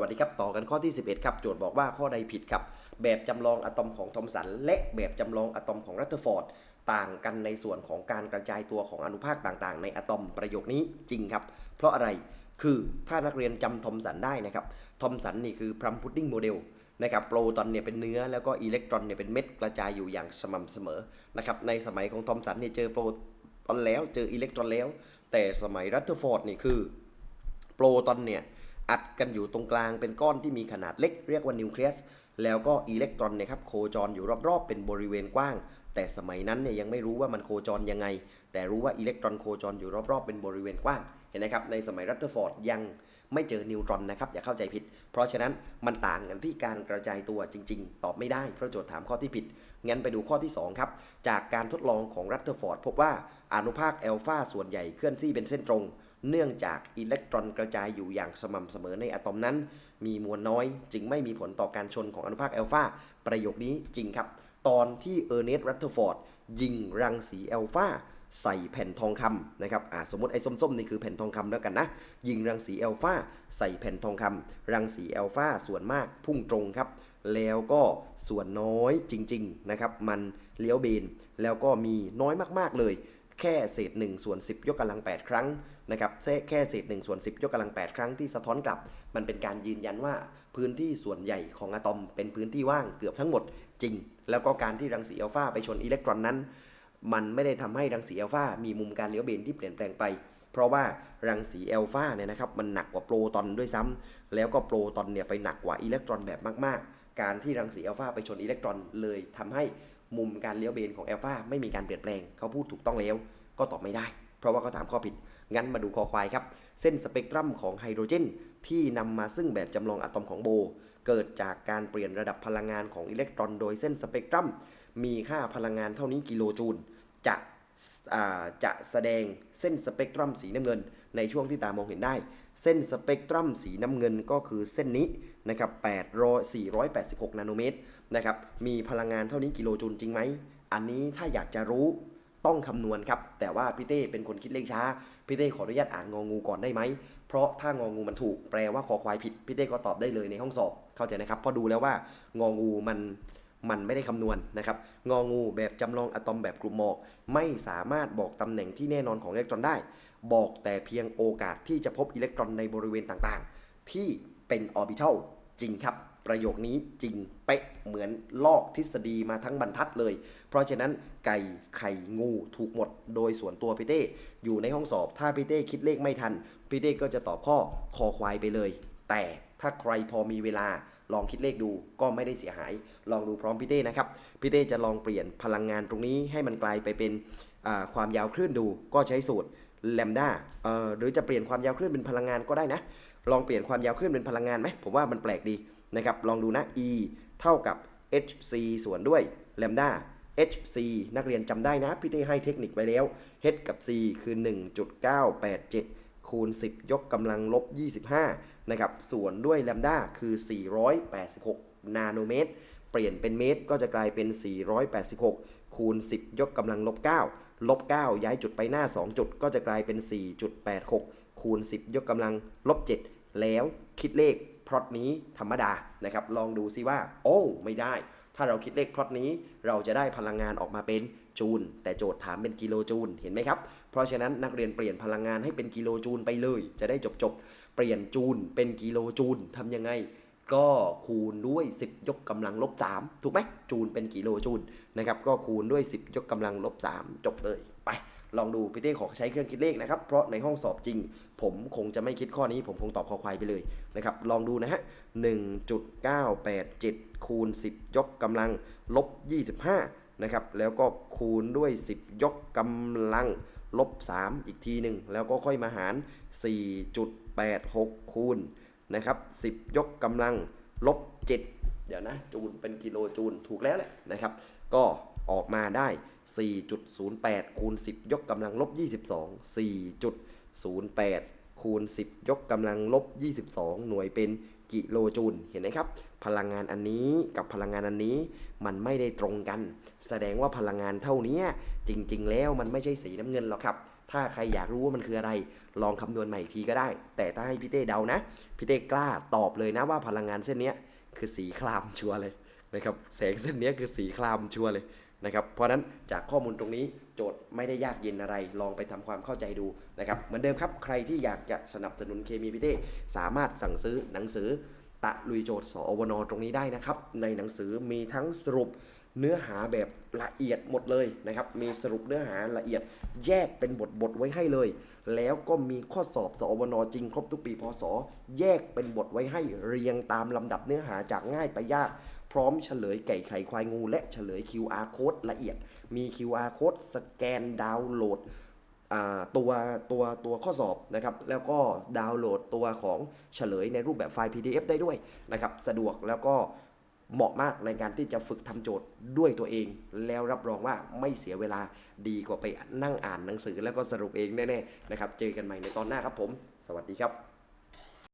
วัสดีครับ ต่อกันข้อที่ 11 ครับ โจทย์บอกว่าข้อใดผิดครับ แบบจำลองอะตอมของทอมสัน และแบบจำลองอะตอมของรัตเทอร์ฟอร์ด ต่างกันในส่วนของการกระจายตัวของอนุภาคต่างๆ ในอะตอมประโยคนี้จริงครับ เพราะอะไรคือถ้านักเรียนจำทอมสันได้นะครับทอมสันนี่คือพรัมพุดดิ้งโมเดลนะครับโปรตอนเนี่ยเป็นเนื้อแล้วก็อิเล็กตรอนเนี่ยเป็นเม็ดกระจายอยู่อย่างสม่ำเสมอนะครับในสมัยของทอมสันเนี่ยเจอโปรตอนแล้วเจออิเล็กตรอนแล้ว แต่สมัยรัตเทอร์ฟอร์ดนี่คือโปรตอนเนี่ย อัดกันอยู่ตรงกลางเป็นก้อนที่มีขนาดเล็กเรียกว่านิวเคลียส แล้วก็อิเล็กตรอนเนี่ยครับโคจรอยู่รอบๆ เป็นบริเวณกว้าง แต่สมัยนั้นเนี่ยยังไม่รู้ว่ามันโคจรยังไง แต่รู้ว่าอิเล็กตรอนโคจรอยู่รอบๆ เป็นบริเวณกว้าง เห็นไหมครับ ในสมัยรัตเตอร์ฟอร์ดยัง ไม่เจอนิวตรอนนะครับอย่าเข้าใจผิด เพราะฉะนั้นมันต่างกันที่การกระจายตัวจริง ๆ ตอบไม่ได้เพราะโจทย์ถามข้อที่ผิด งั้นไปดูข้อที่ 2 ครับ จากการทดลองของรัตเทอร์ฟอร์ดพบว่าอนุภาคแอลฟาส่วนใหญ่เคลื่อนที่เป็นเส้นตรง เนื่องจากอิเล็กตรอนกระจายอยู่อย่างสม่ำเสมอในอะตอมนั้น มีมวลน้อย จึงไม่มีผลต่อการชนของอนุภาคแอลฟาประโยคนี้จริงครับ ตอนที่เออร์เนสต์รัตเทอร์ฟอร์ดยิงรังสีแอลฟา ใส่แผ่นทองคำนะครับอ่าสมมติไอ้ส้มๆนี่คือแผ่นทองคำแล้วกันนะ ยิงรังสีแอลฟาใส่แผ่นทองคำรังสีแอลฟาส่วนมากพุ่งตรงครับ แล้วก็ส่วนน้อยจริงๆนะครับ มันเลี้ยวเบน แล้วก็มีน้อยมากๆเลย แค่เศษ1ส่วน10 ยกกำลัง 8 ครั้งนะครับแค่แค่เศษ1ส่วน10 ยกกำลัง 8 ครั้งที่สะท้อนกลับ มันเป็นการยืนยันว่าพื้นที่ส่วนใหญ่ของอะตอมเป็นพื้นที่ว่างเกือบทั้งหมดจริง แล้วก็การที่รังสีอัลฟาไปชนอิเล็กตรอนนั้น มันไม่ได้ทำให้รังสีอัลฟามีมุมการเลี้ยวเบนที่เปลี่ยนแปลงไป เพราะว่ารังสีอัลฟาเนี่ยนะครับมันหนักกว่าโปรตอนด้วยซ้ำแล้วก็โปรตอนเนี่ยไปหนักกว่าอิเล็กตรอนแบบมากๆ การที่รังสีอัลฟาไปชนอิเล็กตรอนเลยทำให้มุมการเลี้ยวเบนของอัลฟาไม่มีการเปลี่ยนแปลง เขาพูดถูกต้องแล้ว ก็ตอบไม่ได้ เพราะว่าเขาถามข้อผิด งั้นมาดูคอควายครับ เส้นสเปกตรัมของไฮโดรเจน ที่นำมาซึ่งแบบจำลองอะตอมของโบ เกิดจากการเปลี่ยนระดับพลังงานของอิเล็กตรอน โดยเส้นสเปกตรัมมีค่าพลังงานเท่านี้กิโลจูล จะจะแสดงเส้นสเปกตรัมสีน้ำเงิน ในช่วงที่ตามองเห็นได้ เส้นสเปกตรัมสีน้ำเงินก็คือเส้นนี้นะครับ800 486 นาโนเมตรนะครับมีพลังงานเท่านี้กิโลจูลจริงไหม อันนี้ถ้าอยากจะรู้ต้องคำนวณครับ แต่ว่าพี่เต้เป็นคนคิดเลขช้า พี่เต้ขออนุญาตอ่านงองูก่อนได้ไหม เพราะถ้างองูมันถูกแปลว่าคอควายผิด พี่เต้ก็ตอบได้เลยในห้องสอบ เข้าใจนะครับ เพราะดูแล้วว่างองูมัน มันไม่ได้คำนวณนะครับ งองูแบบจำลองอะตอมแบบกลุ่มหมอก ไม่สามารถบอกตำแหน่งที่แน่นอนของอิเล็กตรอนได้ บอกแต่เพียงโอกาสที่จะพบอิเล็กตรอนในบริเวณต่างๆ ที่เป็นออร์บิทัลจริงครับ ประโยคนี้จริงเป๊ะเหมือนลอกทฤษฎีมาทั้งบรรทัดเลย เพราะฉะนั้นไก่ไข่งูถูกหมด โดยส่วนตัวพี่เต้อยู่ในห้องสอบถ้าพี่เต้คิดเลขไม่ทันพี่เต้ก็จะตอบข้อคอควายไปเลย แต่ ถ้าใครพอมีเวลาลองคิดเลขดูก็ไม่ได้เสียหาย ลองดูพร้อมพี่เต้นะครับ พี่เต้จะลองเปลี่ยนพลังงานตรงนี้ให้มันกลายไปเป็นความยาวคลื่นดู ก็ใช้สูตรแลมด้าหรือจะเปลี่ยนความยาวคลื่นเป็นพลังงานก็ได้นะ ลองเปลี่ยนความยาวคลื่นเป็นพลังงานไหมผมว่ามันแปลกดีนะครับ ลองดูนะ e เท่ากับ hc ส่วนด้วยแลมด้า hc นักเรียนจำได้นะ พี่เต้ให้เทคนิคไปแล้ว h กับ c คือ 1.987คูณ10 ยกกำลังลบ 25 นะครับส่วนด้วยแลมด้าคือ 486 นาโนเมตร เปลี่ยนเป็นเมตรก็จะกลายเป็น 486 คูณ 10 ยกกำลังลบ 9 ลบ 9 ย้ายจุดไปหน้า 2 จุดก็จะกลายเป็น 4.86 คูณ 10 ยกกำลังลบ 7 แล้วคิดเลขพลอตนี้ธรรมดานะครับ ลองดูซิว่า โอ้ไม่ได้ ถ้าเราคิดเลขพลอตนี้ เราจะได้พลังงานออกมาเป็นจูล แต่โจทย์ถามเป็นกิโลจูล เห็นไหมครับ ราะฉะนั้นนักเรียนเปลี่ยนพลังงานให้เป็นกิโลจูลไปเลย จะได้จบจบเปลี่ยนจูลเป็นกิโลจูลทำยังไง ก็คูณด้วย 10 ยกกำลังลบ3ถูกไหมจูลเป็นกิโลจูลนะครับก็คูณด้วย 10 ยกกำลังลบ3จบเลยไปลองดูพี่เต้ขอใช้เครื่องคิดเลขนะครับ เพราะในห้องสอบจริง ผมคงจะไม่คิดข้อนี้ ผมคงตอบคอควายไปเลยนะครับ ลองดูนะฮะ 1.987 คูณ 10 ยกกำลังลบ 25 นะครับ แล้วก็คูณด้วย 10 ยกกำลัง ลบ 3 อีกทีหนึ่งแล้วก็ค่อยมาหาร 4.86 คูณนะครับ 10 ยกกำลังลบ 7 เดี๋ยวนะ จูลเป็นกิโลจูลถูกแล้วแหละนะครับ ก็ออกมาได้ 4.08 คูณ 10 ยกกำลังลบ 22 4.08 คูณ 10 ยกกำลังลบ 22 หน่วยเป็นกิโลจูลเห็นไหมครับ พลังงานอันนี้กับพลังงานอันนี้มันไม่ได้ตรงกัน แสดงว่าพลังงานเท่านี้จริง ๆ แล้วมันไม่ใช่สีน้ำเงินหรอกครับ ถ้าใครอยากรู้ว่ามันคืออะไร ลองคำนวณใหม่อีกทีก็ได้ แต่ถ้าให้พี่เต้เดานะพี่เต้กล้าตอบเลยนะว่าพลังงานเส้นนี้คือสีครามชัวเลยนะครับแสงเส้นนี้คือสีครามชัวเลยนะครับเพราะฉะนั้นจากข้อมูลตรงนี้โจทย์ไม่ได้ยากเย็นอะไร ลองไปทำความเข้าใจดูนะครับเหมือนเดิมครับ ใครที่อยากจะสนับสนุนเคมีพี่เต้สามารถสั่งซื้อหนังสือ ตะลุยโจทย์สอวนตรงนี้ได้นะครับ ในหนังสือมีทั้งสรุปเนื้อหาแบบละเอียดหมดเลยนะครับ มีสรุปเนื้อหาละเอียดแยกเป็นบทบทไว้ให้เลย แล้วก็มีข้อสอบสอวนจริง ครบทุกปีพศ แยกเป็นบทไว้ให้เรียงตามลำดับเนื้อหาจากง่ายไปยาก พร้อมเฉลยไก่ไข่ควายงู และเฉลย QR code ละเอียด มี QR code สแกนดาวน์โหลด ตัวตัวตัวข้อสอบนะครับแล้วก็ดาวน์โหลดตัวของเฉลยในรูปแบบไฟล์ PDF ได้ด้วยนะครับสะดวกแล้วก็เหมาะมากในการที่จะฝึกทำโจทย์ด้วยตัวเอง แล้วรับรองว่าไม่เสียเวลาดีกว่าไปนั่งอ่านหนังสือแล้วก็สรุปเองแน่ๆนะครับเจอกันใหม่ในตอนหน้าครับผม สวัสดีครับ